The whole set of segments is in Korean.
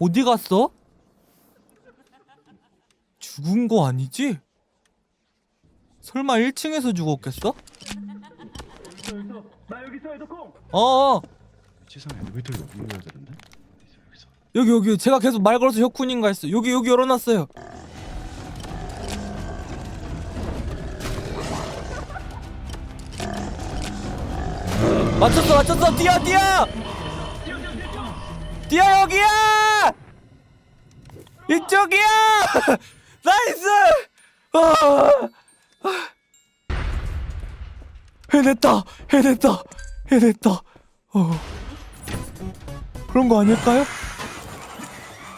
어디 갔어? 죽은 거 아니지? 설마 1층에서 죽었겠어? 나 여기 있어 에도콩 어어 지상 엘리베이터 여기 있어 여기서 여기 여기. 제가 계속 말 걸어서 혁훈인가 했어. 여기 여기 열어놨어요. 맞췄어 맞췄어. 뛰어 뛰어! 뛰어 여기야 이쪽이야 나이스 아. 해냈다 해냈다 해냈다 어. 그런 거 아닐까요?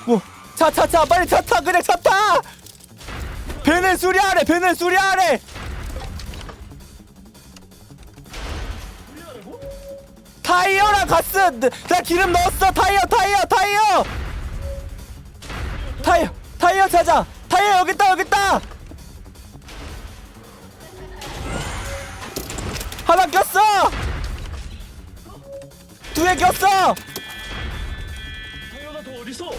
뭐, 차, 차, 차, 빨리 차 타, 그냥 차 타! 배는 수리하래, 배는 수리하래! 타이어랑 가스! 나- 나 기름 넣었어! 타이어! 타이어, 타이어 찾아! 타이어 여기 있다, 여기 있다! 하나 꼈어! 두 개 꼈어! 타이어가 더 어딨어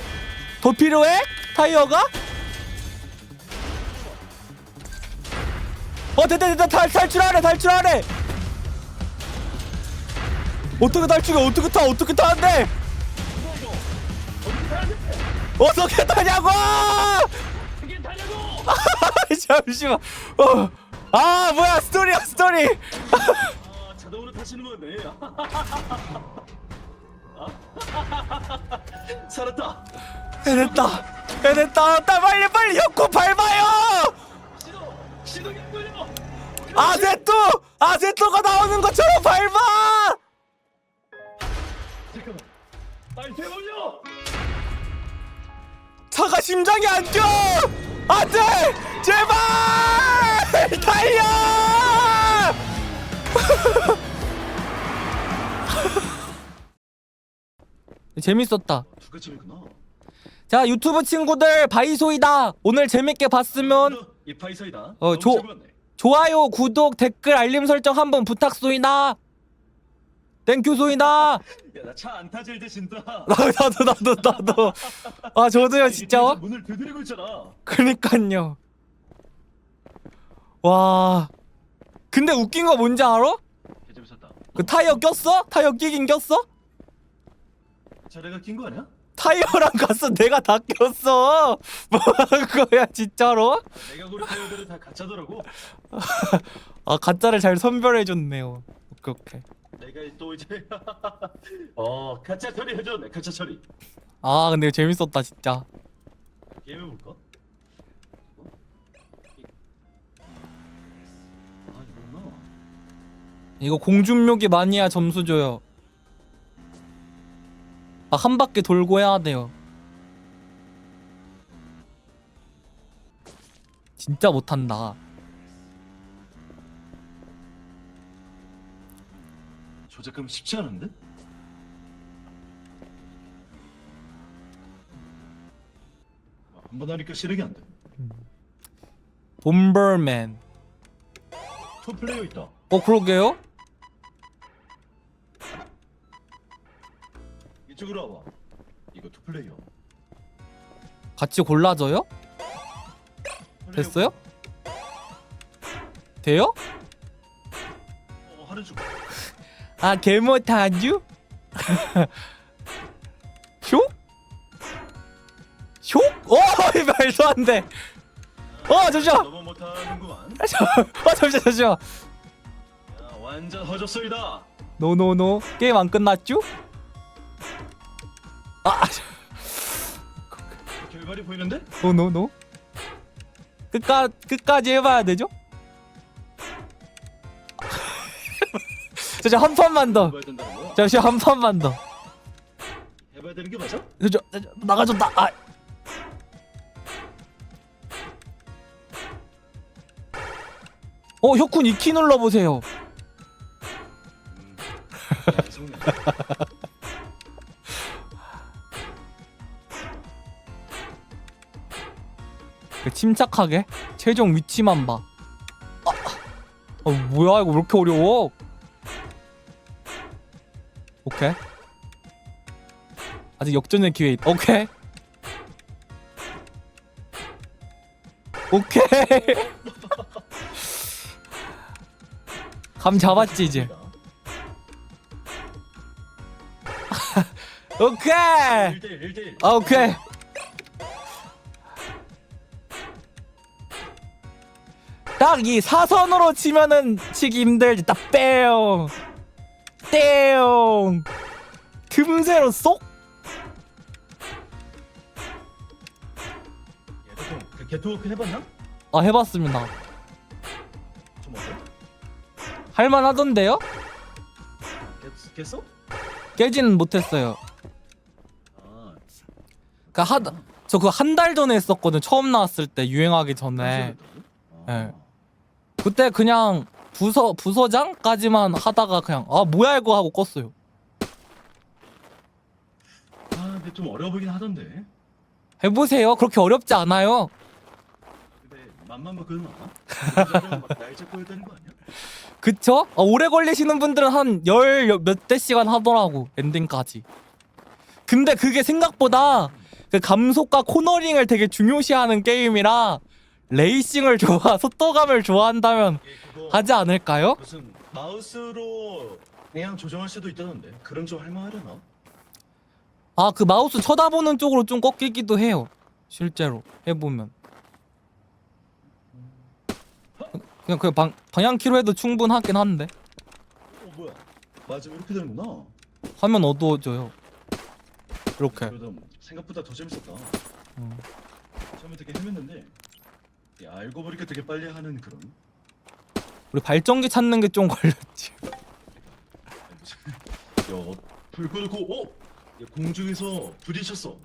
더 필요해? 타이어가? 어 됐다 됐다 탈, 탈출하래 탈출하래 어떻게 탈출해 어떻게 타 어떻게 타는데 어떻게 타냐고! 타냐고! 잠시만. 어. 아 뭐야 스토리야 스토리. 아 자동으로 타시는 거네. 살았다. 해냈다. 해냈다. 나 빨리 빨리 혁고 밟아요! 시동 시동이 안 걸려. 아세토 아세토가 나오는 것처럼 밟아! 잠깐만. 빨리 되돌려 차가 심장이 안 뛰어! 안 돼! 제발! 달려! 재밌었다. 두 가지구나 자, 유튜브 친구들, 바이소이다. 오늘 재밌게 봤으면 이 파이서이다 어, 조-. 좋아요, 구독, 댓글, 알림 설정 한번 부탁소이다. 땡큐 소이다. 야나 차 안 타질 때 진짜 나도 나도 나도. 아, 저도요, 진짜. 문을 두드리고 있잖아 그니깐요. 와. 근데 웃긴 거 뭔지 알아? 개 재밌었다 그 타이어 꼈어? 타이어 끼긴 꼈어? 자네가 낀 거 아니야? 타이어랑 갔어 내가 다 꼈어 뭐 하는 거야 진짜로? 내가 고른 타이어들은 다 가짜더라고 아 가짜를 잘 선별해줬네요 오케이 오케이 내가 또 이제 어 가짜 처리 해줬네 가짜 처리. 아 근데 재밌었다 진짜. 게임 해볼까? 어? 아 이거 공중묘기 마니아 점수 줘요. 아 한 바퀴 돌고 해야 돼요. 진짜 못한다 조작감 쉽지 않은데? 한 번 하니까 실력이 안 돼. bomberman 투 플레이어 있다. 어 그러게요? 이쪽으로 와봐. 이거 투 플레이어. 같이 골라줘요? 플레이어 됐어요? 돼요? 어, 하루 중. 아 개못하죠? 쇼? 쇼? 어 말도 안 돼. 어 잠시만. 너무 못하는구만. 저, 어 잠시만 잠시만. 야, 완전 허접소이다. 노노노 게임 안 끝났죠? 아 결말이 보이는데? 노노노 끝까 끝까지 해봐야 되죠? 잠시 한 판만 더. 해봐야 된다는 거야? 잠시 한 판만 더. 해봐야 되는 게 맞아? 저, 저, 저, 나가줬다. 아. 어, 혁군 이키 눌러 보세요. 야. 그 침착하게 최종 위치만 봐. 아, 어, 뭐야 이거 왜 이렇게 어려워? 오케이. 아직 역전의 기회 있 오케이. 오케이. 감 잡았지 이제. 오케이. 아 오케이. 딱 이 사선으로 치면은 치기 힘들지. 딱 빼요. 떼용. 틈새로 쏙? 그 개토워크 해봤나? 아, 해봤습니다. 좀 어때? 할만하던데요? 깼, 깼어? 깨지는 못했어요. 아 그니까 하, 저 그거 한 달 전에 했었거든. 처음 나왔을 때 유행하기 전에. 아, 네. 그때 그냥 부서 부서장까지만 하다가 그냥 아 뭐야 이거 하고 껐어요. 아 근데 좀 어려워 보이긴 하던데 해보세요. 그렇게 어렵지 않아요. 근데 맘만 먹고는 않아? 날 잡고 했다는 거 아니야? 그쵸? 아, 오래 걸리시는 분들은 한 열 몇 대 시간 하더라고 엔딩까지. 근데 그게 생각보다 그 감속과 코너링을 되게 중요시하는 게임이라 레이싱을 좋아 속도감을 좋아한다면 그거 하지 않을까요? 무슨 마우스로 그냥 조정할 수도 있다던데 그럼 좀 할만하려나? 아 그 마우스 쳐다보는 쪽으로 좀 꺾이기도 해요. 실제로 해보면. 그냥 그 방, 방향 키로 해도 충분하긴 한데 어 뭐야 맞으면 이렇게 되는구나 화면 어두워져요. 이렇게. 그러다 생각보다 더 재밌었다 음. 처음에 되게 헤맸는데 야, 알고 보니까 되게 빨리 하는 그런 우리 발전기 찾는 게 좀 걸렸지. 야, 불 끄고 어? 야, 공중에서 부딪혔어.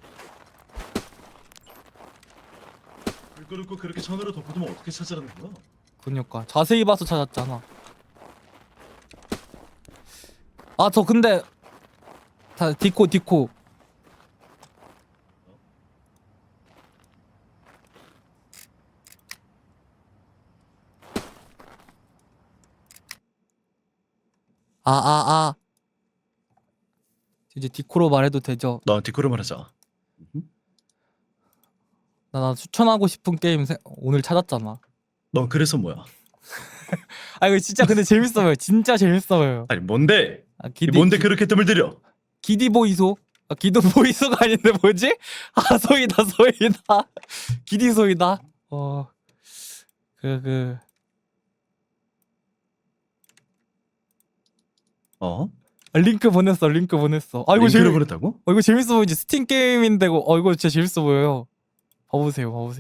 불 끄고 그렇게 천으로 덮어두면 어떻게 찾아라는 거야? 그니까 자세히 봐서 찾았잖아. 아 저 근데 다 디코 디코 아 아 아 이제 디코로 말해도 되죠? 나 디코를 말하자. 나, 나 추천하고 싶은 게임 세- 오늘 찾았잖아. 넌 그래서 뭐야? 아 이거 진짜 근데 재밌어요. 진짜 재밌어요. 아니 뭔데? 아, 기디, 뭔데 기- 그렇게 뜸을 들여? 기디 보이소? 아, 기도 보이소가 아닌데 뭐지? 아 소이다 소이다 기디 소이다 어 그 그 어? 아, 링크 보냈어 링크 보냈어 아 이거 링크를 재밌 보냈다고? 어, 이거 재밌어 보이지 스팀 게임인데 이거- 어 이거 진짜 재밌어 보여요 봐보세요 봐보세요